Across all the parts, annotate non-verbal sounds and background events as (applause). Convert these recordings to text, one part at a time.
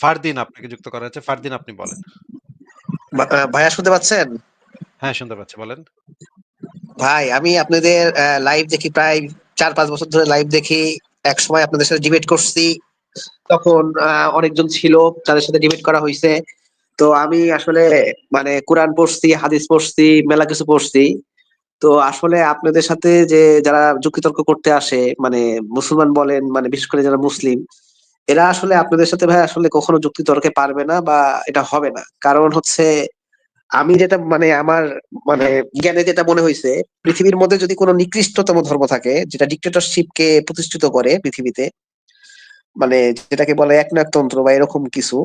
ফারদিন আপনাকে যুক্ত করা হয়েছে। ফারদিন আপনি বলেন। ভাইয়া শুনতে পাচ্ছেন? হ্যাঁ, শুনতে পাচ্ছি বলেন। ভাই আমি আপনাদের লাইভ দেখি প্রায় ৪-৫ বছর ধরে লাইভ দেখি। একসময় আপনাদের সাথে ডিবেট করছি। তখন অনেকজন ছিল, তাদের সাথে ডিবেট করা হয়েছে তো আমি আসলে মানে কোরআন পড়ছি, হাদিস পড়ছি, মেলা কিছু পড়ছি। তো আসলে আপনাদের সাথে যে যারা যুক্তিতর্ক করতে আসে, মানে মুসলমান বলেন, মানে বিশেষ করে যারা মুসলিম, এরা আসলে আপনাদের সাথে ভাই আসলে কখনো যুক্তিতর্কে পারবে না বা এটা হবে না। কারণ হচ্ছে আমি যেটা মানে আমার মানে জ্ঞানে যেটা মনে হয়েছে পৃথিবীর মধ্যে যদি কোনো নিকৃষ্টতম ধর্ম থাকে, যেটা ডিক্টেটরশিপ কে প্রতিষ্ঠিত করে পৃথিবীতে, মানে যেটাকে বলে একনায়কতন্ত্র বা এরকম কিছু,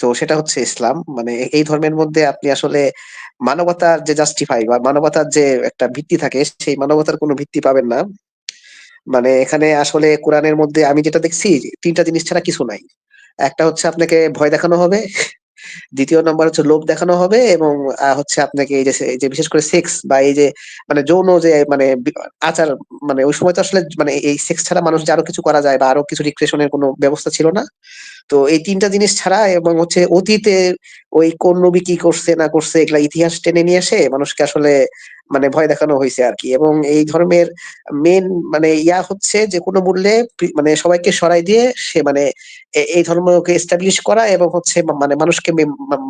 তো সেটা হচ্ছে ইসলাম। মানে এই ধর্মের মধ্যে আপনি আসলে মানবতার যে জাস্টিফাই বা মানবতার যে একটা ভিত্তি থাকে, সেই মানবতার কোনো ভিত্তি পাবেন না। মানে এখানে আসলে কোরআনের মধ্যে আমি যেটা দেখছি, তিনটা জিনিস ছাড়া কিছু নাই। একটা হচ্ছে আপনাকে ভয় দেখানো হবে। (laughs) দ্বিতীয় নম্বর হচ্ছে লোভ দেখানো হবে এবং হচ্ছে আপনাকে এই যে বিশেষ করে সেক্স বা এই যে মানে যৌন যে মানে আচার মানে ওই সময় তো আসলে মানে এই সেক্স ছাড়া মানুষ যে আরও কিছু করা যায় বা আরও কিছু রিক্রেশনের কোন ব্যবস্থা ছিল না। তো এই তিনটা জিনিস ছাড়া এবং হচ্ছে অতীতে ওই কোন নবী কি করছে, না করছে, এগুলা ইতিহাস টেনে নিয়ে এসে মানুষকে আসলে মানে ভয় দেখানো হয়েছে আর কি এবং এই ধর্মের মেন মানে ইয়া হচ্ছে যে কোন মূল্যে মানে সবাইকে সরাই দিয়ে সে মানে এই ধর্মকে এস্টাবলিশ করা এবং হচ্ছে মানে মানুষকে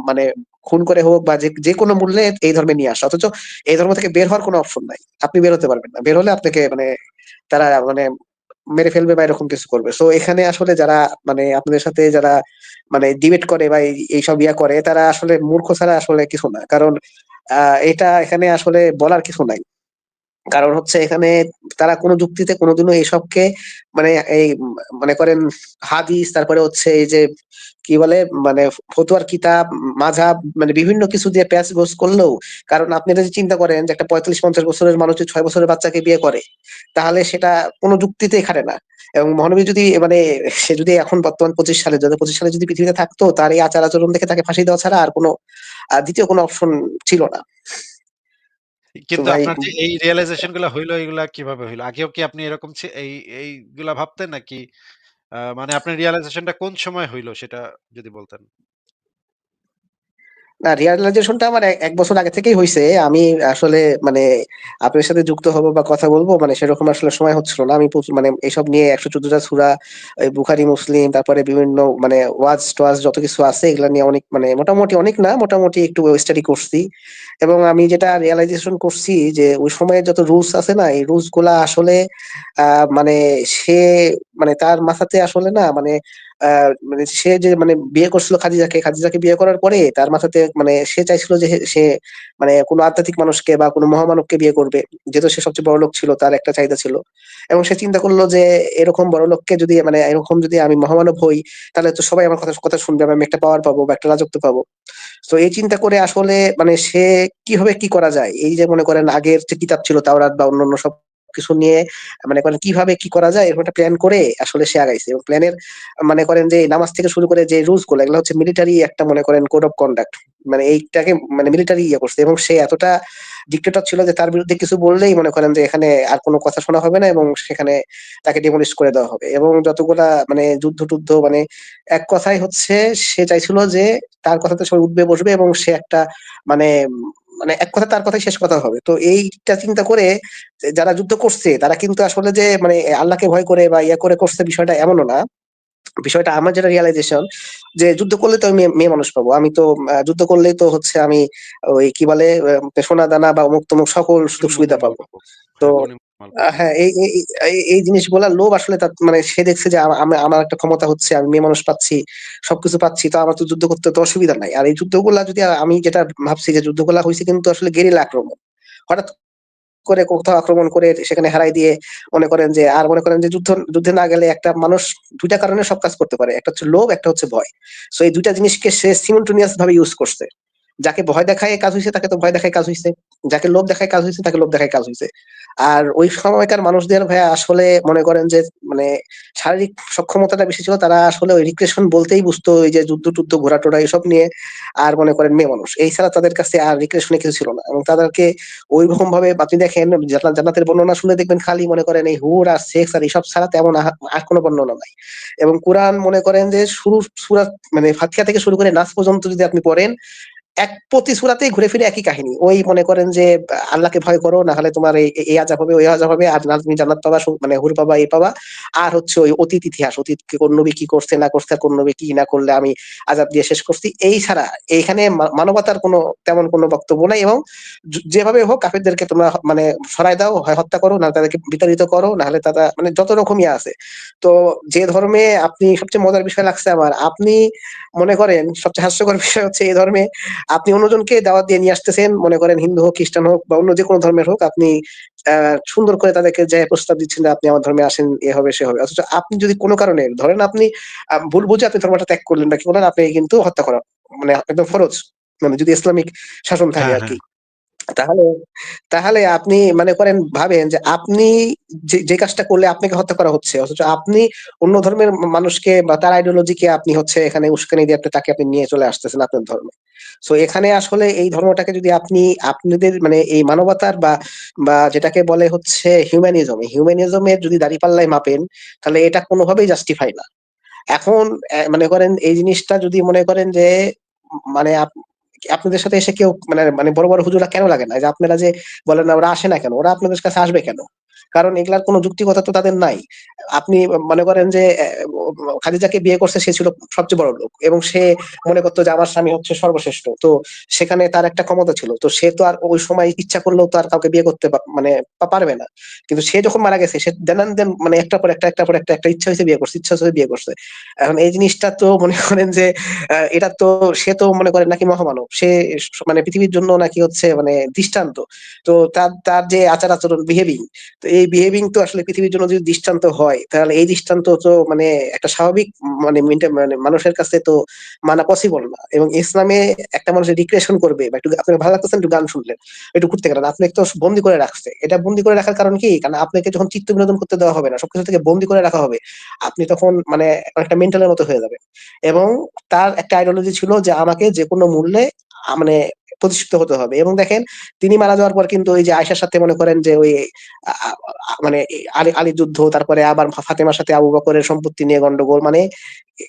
মানে খুন করে হোক বা যে যেকোনো মূল্যে এই ধর্মে নিয়ে আসা। অথচ এই ধর্ম থেকে বের হওয়ার কোনো অপশন নাই। আপনি বের হতে পারবেন না। বের হলে আপনাকে মানে তারা মানে মেরে ফেলবে বা এরকম কিছু করবে। সো এখানে আসলে যারা মানে আপনাদের সাথে যারা মানে ডিবেট করে বা এই, এইসব ইয়া করে, তারা আসলে মূর্খ ছাড়া আসলে কিছু না। কারণ এটা এখানে আসলে বলার কিছু নাই। কারণ হচ্ছে এখানে তারা কোনো যুক্তিতে কোনোদিনও এসবকে মানে এই মনে করেন হাদিস তারপরে হচ্ছে এই যে কি বলে মানে ফতুয়ার কিতাব, মাযহাব মানে বিভিন্ন কিছু দিয়ে প্যাচ গোস করলেও কারণ আপনি যদি চিন্তা করেন যে একটা ৪৫-৫০ বছরের মানুষ ছয় বছরের বাচ্চাকে বিয়ে করে, তাহলে সেটা কোনো যুক্তিতেই খাটে না। এবং মহানবী যদি মানে সে যদি এখন বর্তমান ২৫ সালে ২০২৫ সালে যদি পৃথিবীতে থাকতো, তার এই আচার-আচরণ দেখে তাকে ফাঁসি দেওয়া ছাড়া আর কোনো দ্বিতীয় কোনো অপশন ছিল না। কিন্তু ভাই আপনার যে এই রিয়েলাইজেশনগুলা হইল এইগুলা কীভাবে হইল? আগেও কি আপনি এরকম ছি এই এইগুলা ভাবতেন নাকি আ মানে আপনার রিয়ালাইজেশন টা কোন সময় হইল সেটা যদি বলতেন? না রিয়ালাইজেশন টা আমার এ ১ বছর আগে থেকেই হইছে। আমি আসলে মানে আপনার সাথে যুক্ত হব বা কথা বলব মানে সেরকম আসলে সময় হচ্ছিল না। আমি মানে এসব নিয়ে ১১৪ টা সূরা, বুখারী, মুসলিম তারপরে বিভিন্ন মানে ওয়াজ-টোয়াজ যত কিছু আছে এগুলা নিয়ে অনেক মানে মোটামুটি অনেক না, মোটামুটি একটু স্টাডি করছি। এবং আমি যেটা রিয়ালাইজেশন করছি যে ওই সময়ের যত রুলস আছে না, এই রুলসগুলা আসলে আ মানে সে মানে তার মাথাতে আসলে না মানে মানে সে যে মানে বিয়ে করছিল খাদিজাকে, খাদিজাকে বিয়ে করার পরে তার মাথাতে মানে সে চাইছিল যে সে মানে কোনো আধ্যাত্মিক মানুষকে বা কোন মহামানবকে বিয়ে করবে। যেহেতু সে সবচেয়ে বড়লোক ছিল, তার একটা চাহিদা ছিল। এবং সে চিন্তা করল যে এরকম বড়লোককে যদি মানে এরকম যদি আমি মহামানব হই, তাহলে তো সবাই আমার কথা কথা শুনবে। আমি একটা পাওয়ার পাবো বা একটা রাজত্ব পাবো। তো এই চিন্তা করে আসলে মানে সে কীভাবে কি করা যায়? এই যে মনে করেন আগের যে কিতাব ছিল তাওরাত বা অন্যান্য সবকিছু নিয়ে মানে করেন কীভাবে কি করা যায় এরকম একটা প্ল্যান করে আসলে সে আগাইছে। এবং প্ল্যানের মনে করেন যে নামাজ থেকে শুরু করে যে রুলসগুলা, এগুলা হচ্ছে মিলিটারি একটা মনে করেন কোড অফ কনডাক্ট। মানে এইটাকে মানে মিলিটারি ইয়ে করছে এবং সে এতটা ডিক্টেটর ছিল যে তার বিরুদ্ধে কিছু বললেই মনে করেন যে এখানে আর কোনো কথা শোনা হবে না এবং সেখানে তাকে ডিমোলিশ করে দেওয়া হবে। এবং যতগুলা মানে যুদ্ধ-টুদ্ধ মানে এক কথাই হচ্ছে সে চাইছিল যে তার কথাতে সবাই উঠবে, বসবে এবং সে একটা মানে মানে এক কথা তার কথাই শেষ কথা হবে। তো এইটা চিন্তা করে যারা যুদ্ধ করছে, তারা কিন্তু আসলে যে মানে আল্লাহকে ভয় করে বা ইয়া করে করছে বিষয়টা এমনও না। বিষয়টা আমার যেটা রিয়ালাইজেশন যে যুদ্ধ করলে তো আমি মেয়ে মানুষ পাবো। আমি তো যুদ্ধ করলেই তো হচ্ছে আমি ওই কি বলে আ সোনা-দানা বা অমুক-তমুক সকল সুযোগ সুবিধা পাবো। পাবো। তো হ্যাঁ, এই এই এই লোভ আসলে তার মানে সে দেখছে যে আমার একটা ক্ষমতা হচ্ছে, আমি মেয়ে মানুষ পাচ্ছি, সবকিছু পাচ্ছি। তো আমার তো যুদ্ধ করতে তো অসুবিধা নাই। আর এই যুদ্ধগুলা যদি আমি যেটা ভাবছি যে যুদ্ধগুলা হইছে কিন্তু আসলে গেরিলা আক্রমণ। হঠাৎ করে কোথাও আক্রমণ করে সেখানে হারাই দিয়ে মনে করেন যে আর মনে করেন যে যুদ্ধ যুদ্ধে না গেলে একটা মানুষ দুইটা কারণে সব কাজ করতে পারে। একটা হচ্ছে লোভ, একটা হচ্ছে ভয়। সো এই দুইটা জিনিসকে সে সিমultaneous ভাবে ইউস করছে। যাকে ভয় দেখায় কাজ হয়েছে তাকে তো ভয় দেখায় কাজ হয়েছে যাকে লোভ দেখায় কাজ হয়েছে তাকে লোভ দেখায় কাজ হইছে। আর ওই সময়কার মানুষদের ভাইয়া আসলে মনে করেন যে মানে শারীরিক সক্ষমতাটা বেশি ছিল, তারা আসলে ওই রিক্রেশন বলতেই বুঝতো, ওই যে যুদ্ধ টুদ্ধ ঘোরা টোরা এইসব নিয়ে। আর মনে করেন মেয়ে মানুষ। এই ছাড়া তাদের কাছে আর রিক্রেশনে কিছু ছিল না। এবং তাদেরকে ওই রকম ভাবে আপনি দেখেন, জান্নাত- জান্নাতের বর্ণনা শুনে দেখবেন খালি মনে করেন এই হুর আর সেক্স আর এইসব ছাড়া তেমন আর কোনো বর্ণনা নাই। এবং কোরআন মনে করেন যে শুরু, সুরা মানে ফাতিহা থেকে শুরু করে নাচ পর্যন্ত যদি আপনি পড়েন এক প্রতি সুরাতেই ঘুরে ফিরে একই কাহিনী। ওই মনে করেন যে, আল্লাহকে ভয় করো না হলে তোমার এই আজাব হবে, ওই আজাব হবে, আর না তুমি জান্নাত পাবা মানে হুর পাবা এই পাবা। আর হচ্ছে ওই অতীত ইতিহাস, অতীত কোন নবী কি করছে, না করছে কোন নবী কি না করলে আমি আজাব দিয়ে শেষ করছি। এই ছাড়া এইখানে মানবতার কোনো, তেমন কোনো বক্তব্য নাই এবং যেভাবে হোক কাফেরদেরকে তোমরা মানে সরাই দাও, হয় হত্যা করো না তাদেরকে বিতাড়িত করো না হলে তারা মানে যত রকমই আছে। তো যে ধর্মে আপনি সবচেয়ে মজার বিষয় লাগছে আমার, আপনি মনে করেন, সবচেয়ে হাস্যকর বিষয় হচ্ছে এই ধর্মে আপনি অন্যজনকে দাওয়াত দিয়ে নিয়ে আসতেছেন মনে করেন হিন্দু হোক খ্রিস্টান হোক বা অন্য যে কোনো ধর্মের হোক আপনি আহ, সুন্দর করে তাদেরকে যে প্রস্তাব দিচ্ছেন যে আপনি আমার ধর্মে আসেন এ হবে সে হবে। অথচ আপনি যদি কোনো কারণে ধরেন আপনি ভুল বুঝে আপনি ধর্মটা ত্যাগ করলেন নাকি বলেন আপনি কিন্তু হত্যা করা মানে একদম ফরজ। মানে যদি ইসলামিক শাসন থাকে হ্যাঁ, আর কি। তাহলে তাহলে আপনি মানে করেন, ভাবেন যে আপনি যে কাজটা করলে আপনাকে হত্যা করা হচ্ছে, অথচ আপনি অন্য ধর্মের মানুষকে বা তার আইডিওলজিকে আপনি হচ্ছে এখানে উস্কানি দিয়ে তাকে আপনি নিয়ে চলে আসতেছেন আপনার ধর্মে। সো এখানে আসলে এই ধর্মটাকে যদি আপনি, আপনাদের মানে এই মানবতার বা বা যেটাকে বলে হচ্ছে হিউম্যানিজম হিউম্যানিজমের যদি দাঁড়িপাল্লায় মাপেন, তাহলে এটা কোনোভাবেই জাস্টিফাই না। এখন মনে করেন এই জিনিসটা যদি মনে করেন যে মানে আপনাদের সাথে এসে কেউ মানে মানে বড় বড় হুজুরা কেন লাগে না? যে আপনারা যে বলেন ওরা আসে না কেন? ওরা আপনাদের কাছে আসবে কেন? কারণ এগুলার কোনো যুক্তিকতা তো তাদের নাই। আপনি মনে করেন যে খাদিজাকে বিয়ে করছে সে ছিল সবচেয়ে বড় লোক এবং সে মনে করতো যে, আমার স্বামী হচ্ছে সর্বশ্রেষ্ঠ। তো সেখানে তার একটা ক্ষমতা ছিল। তো সে তো আর ওই সময় ইচ্ছা করলেও তো আর কাউকে বিয়ে করতে মানে পারবে না। কিন্তু সে যখন মারা গেছে, সে দেন দেন মানে একটা পর একটা একটা পর একটা একটা ইচ্ছা হয়েছে বিয়ে করছে, ইচ্ছা হয়েছে বিয়ে করছে। এখন এই জিনিসটা তো মনে (laughs) করেন যে এটা তো সে তো মনে করেন নাকি মহামানব। সে মানে পৃথিবীর জন্য নাকি হচ্ছে মানে দৃষ্টান্ত। তো তার তার যে আচার আচরণ বিহেভিং তো এই বিহেভিং তো আসলে পৃথিবীর জন্য যদি দৃষ্টান্ত হয়, তাহলে এই দৃষ্টান্ত তো মানে একটা স্বাভাবিক মানে মানে মানুষের কাছে তো মানা পসিবল না। এবং ইসলামে একটা মানুষের রিক্রিয়েশন করবে বা একটু আপনার ভালো লাগতেছে একটু গান শুনলেন একটু ঘুরতে গেলেন আপনাকে তো বন্দি করে রাখছে। এটা বন্দি করে রাখার কারণ কি? কারণ আপনাকে যখন চিত্ত বিনোদন করতে দেওয়া হবে না, সবকিছু থেকে বন্দি করে রাখা হবে, আপনি তখন মানে একটা মেন্টালের মতো হয়ে যাবে এবং তার একটা আইডিওলজি ছিল যে আমাকে যে কোনো মূল্যে মানে প্রতিষ্ঠিত হতে হবে। এবং দেখেন, তিনি মারা যাওয়ার পর কিন্তু ওই যে আয়সার সাথে মনে করেন যে ওই মানে আলী আলী যুদ্ধ, তারপরে আবার ফাতেমার সাথে আবু বকরের সম্পত্তি নিয়ে গন্ডগোল মানে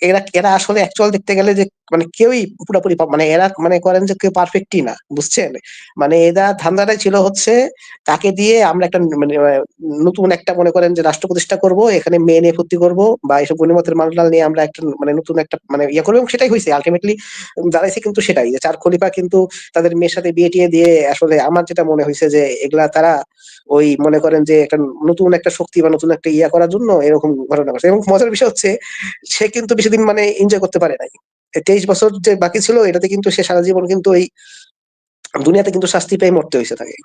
এরা এরা আসলে অ্যাকচুয়াল দেখতে গেলে যে মানে কেউই পুরোপুরি মানে এরা মানে করেন যে কেউ পারফেক্টই না, বুঝছেন? মানে এরা ধান্দাটাই ছিল হচ্ছে, তাকে দিয়ে আমরা একটা মানে নতুন একটা মনে করেন যে রাষ্ট্র প্রতিষ্ঠা করব, এখানে মেয়ে নিয়ে ভর্তি করব, বা এইসব গণিমতের মালটাল নিয়ে আমরা একটা মানে নতুন একটা মানে ইয়ে করব, এবং সেটাই হয়েছে আলটিমেটলি দাঁড়াইছে কিন্তু সেটাই যে চার খলিফা কিন্তু তাদের মেয়ের সাথে বিয়ে টিয়ে দিয়ে আসলে আমার যেটা মনে হয়েছে যে এগুলা তারা ওই মনে করেন যে একটা নতুন একটা শক্তি বা নতুন একটা ইয়া করার জন্য এরকম ঘটনা ঘটছে। এবং মজার বিষয় হচ্ছে, সে কিন্তু বেশি দিন মানে এনজয় করতে পারে নাই। তেইশ বছর যে বাকি ছিল, এটাতে কিন্তু সে সারা জীবন কিন্তু ওই দুনিয়াতে কিন্তু শাস্তি পেয়ে মরতে হয়েছে তাকে।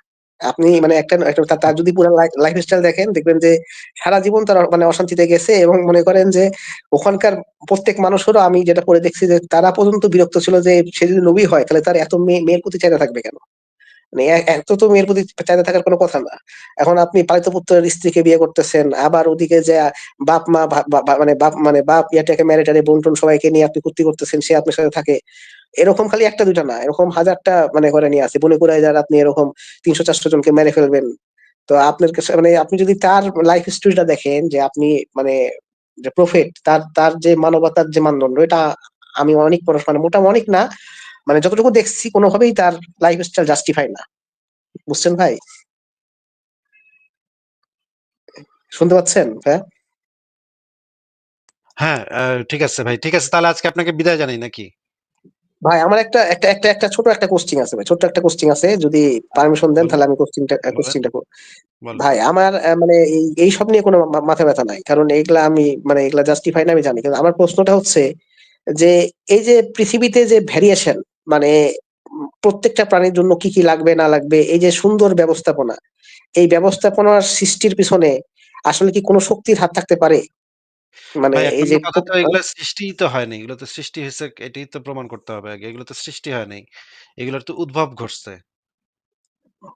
আপনি মানে একটা তার- যদি পুরো লাইফ স্টাইল দেখেন, দেখবেন যে সারা জীবন তার মানে অশান্তিতে গেছে এবং মনে করেন যে ওখানকার প্রত্যেক মানুষেরও আমি যেটা পড়ে দেখছি যে তারা পর্যন্ত বিরক্ত ছিল যে সে যদি নবী হয় তাহলে তার এত মেয়ে, মেয়ের প্রতি চাইতে থাকবে কেন? মানে এত তো মেয়ের প্রতি চাইতে থাকার কোনো কথা না। এখন আপনি পালিত পুত্রের স্ত্রীকে বিয়ে করতেছেন, আবার ওদিকে যে বাপ, মা মানে বাপ মানে বাপ ইয়াটাকে ম্যারিটারে বোন টোন সবাইকে নিয়ে আপনি কুর্তি করতেছেন, সে আপনার সাথে থাকে। এরকম খালি একটা দুইটা না এরকম হাজারটা মানে করে নিয়ে আছে বনে করে যারা আপনি এরকম তিনশো চারশো জনকে মেরে ফেলবেন তো আপনার কাছে মানে আপনি যদি তার লাইফ স্টোরিটা দেখেন যে আপনি মানে যে প্রফেট তার তার যে মানবতার যে মানদণ্ড এটা আমি অনেক বড় মানে মোটামুটি অনেক না মানে যতটুকু দেখছি কোনোভাবেই তার লাইফ স্টাইল জাস্টিফাই না। বুঝছেন ভাই? শুনতে পাচ্ছেন হ্যাঁ হ্যাঁ, ঠিক আছে ভাই ঠিক আছে তাহলে আজকে আপনাকে বিদায় জানাই নাকি? ভাই আমার একটা একটা একটা একটা ছোট একটা কোশ্চিং আছে ভাই ছোট একটা কোশ্চিং আছে যদি পারমিশন দেন তাহলে আমি কোশ্চিংটা বলেন। কোশ্চিংটা বলেন। ভাই আমার মানে এই এই সব নিয়ে কোনো মাথা ব্যথা নাই কারণ এগুলা আমি মানে এগুলা জাস্টিফাই না আমি জানি কিন্তু আমার প্রশ্নটা হচ্ছে যে এই যে পৃথিবীতে যে ভ্যারিয়েশন মানে প্রত্যেকটা প্রাণীর জন্য কি কি লাগবে না লাগবে এই যে সুন্দর ব্যবস্থাপনা এই ব্যবস্থাপনার সৃষ্টির পিছনে আসলে কি কোনো শক্তির হাত থাকতে পারে মানে ভাই ১ এই যে কথা তো এগুলা (unintelligible) সৃষ্টিই তো হয়নি। এগুলো তো সৃষ্টি হইছে এটাই তো প্রমাণ করতে হবে আগে। এগুলো তো সৃষ্টি হয় নাই। এগুলোর তো উদ্ভব ঘটছে।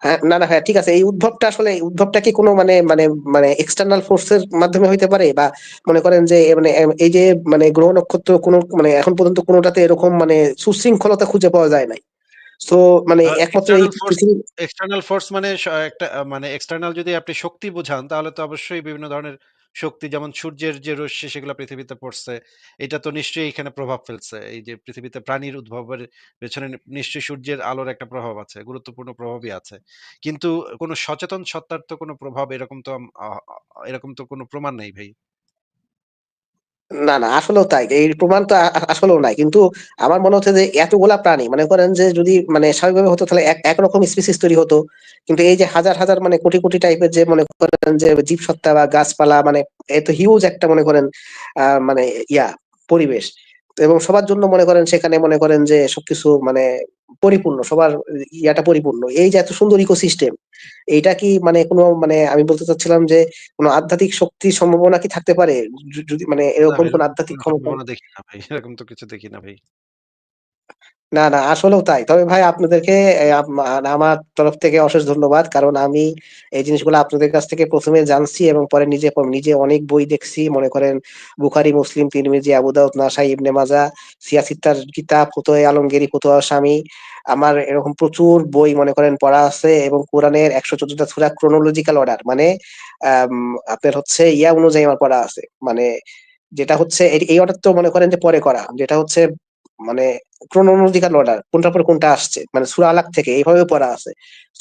হ্যাঁ, না, না, হ্যাঁ, ঠিক আছে। এই উদ্ভবটা আসলে এই উদ্ভবটা কি কোনো মানে মানে মানে এক্সটার্নাল ফোর্স এর মাধ্যমে হইতে পারে? বা মনে করেন যে এ মানে এম এই যে মানে গ্রহ নক্ষত্র কোনো মানে এখন পর্যন্ত কোনটাতে এরকম মানে সুশৃঙ্খলতা খুঁজে পাওয়া যায় নাই। সো মানে আ একমাত্র এই এক্সটার্নাল ফোর্স পৃথিবী এক্সটার্নাল ফোর্স মানে স একটা মানে এক্সটার্নাল যদি আপনি শক্তি বুঝান তাহলে তো অবশ্যই বিভিন্ন ধরনের শক্তি, যেমন সূর্যের যে রশ্মি সেগুলো পৃথিবীতে পড়ছে। এটা তো নিশ্চয়ই এখানে প্রভাব ফেলছে। এই যে পৃথিবীতে প্রাণীর উদ্ভবের পেছনে নিশ্চয়ই সূর্যের আলোর একটা প্রভাব আছে। গুরুত্বপূর্ণ প্রভাবই আছে। কিন্তু কোনো সচেতন সত্তার তো কোনো প্রভাব এরকম তো এরকম তো কোনো প্রমাণ নেই ভাই। না, না আসলেও তাই। এই প্রমাণ তো আসলেও নাই। কিন্তু আমার মনে হচ্ছে যে এতগুলা প্রাণী মনে করেন যে যদি মানে স্বাভাবিকভাবে হতো তাহলে এক একরকম স্পিসিস তৈরি হতো। কিন্তু এই যে হাজার, হাজার মানে কোটি, কোটি টাইপের যে মনে করেন যে জীবসত্তা বা গাছপালা মানে এত হিউজ একটা মনে করেন আহ মানে ইয়া পরিবেশ। এবং সবার জন্য মনে করেন সেখানে মনে করেন যে সবকিছু মানে পরিপূর্ণ। সবার ইয়াটা পরিপূর্ণ। এই যে এত সুন্দর ইকোসিস্টেম এইটা কি মানে কোনো মানে আমি বলতে চাচ্ছিলাম যে কোনো আধ্যাত্মিক শক্তির সম্ভাবনা কি থাকতে পারে? যদি মানে না এরকম কোনো কোন এরকম তো আধ্যাত্মিক ক্ষমতা দেখি না ভাই। এরকম তো কিছু দেখি না ভাই। না, না আসলেও তাই। তবে ভাই আপনাদেরকে আমার তরফ থেকে অশেষ ধন্যবাদ। কারণ আমি এই জিনিসগুলো আপনাদের কাছ থেকে প্রথমে জানছি এবং পরে নিজে নিজে অনেক বই দেখছি। মনে করেন বুখারী, মুসলিম, তিরমিজি, আবু দাউদ, নাসাই, ইবনে মাজাহ, সিয়াসিত্তার কিতাব, ফতুয়া-ই আলমগীরি, স্বামী আমার এরকম প্রচুর বই মনে করেন পড়া আছে এবং কোরআনের ১১৪ টা সূরা chronological অর্ডার মানে আম আপনার হচ্ছে ইয়া অনুযায়ী আমার পড়া আছে। মানে যেটা হচ্ছে এই অর্ডার তো মনে করেন যে পরে করা। যেটা হচ্ছে মানে chronological order কোনটার পর কোনটা আসছে। মানে সূরা আলাক থেকে এভাবে পড়া আছে।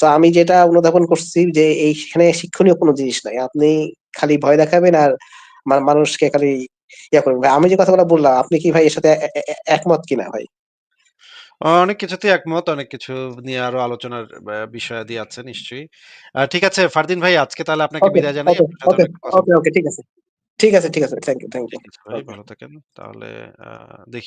তো আমি যেটা অনুধাবন করছি যে এইখানে শিক্ষণীয় কোন জিনিস নাই। আপনি খালি ভয় দেখাবেন আর মানুষকে খালি ইয়া করবেন। ভাই আমি যে কথাগুলো বললাম আপনি কি ভাই এর সাথে একমত কিনা ভাই? অনেক কিছুতেই একমত। অনেক কিছু নিয়ে আরও আলোচনার ব্যা বিষয়াদি আছে নিশ্চয়ই। ঠিক আছে ফারদিন ভাই আজকে তাহলে আপনাকে বিদায় জানাই। ওকে, ওকে, ওকে, ঠিক আছে। ঠিক আছে, ঠিক আছে। Thank you, thank you. ভালো থাকেন। তাহলে দেখি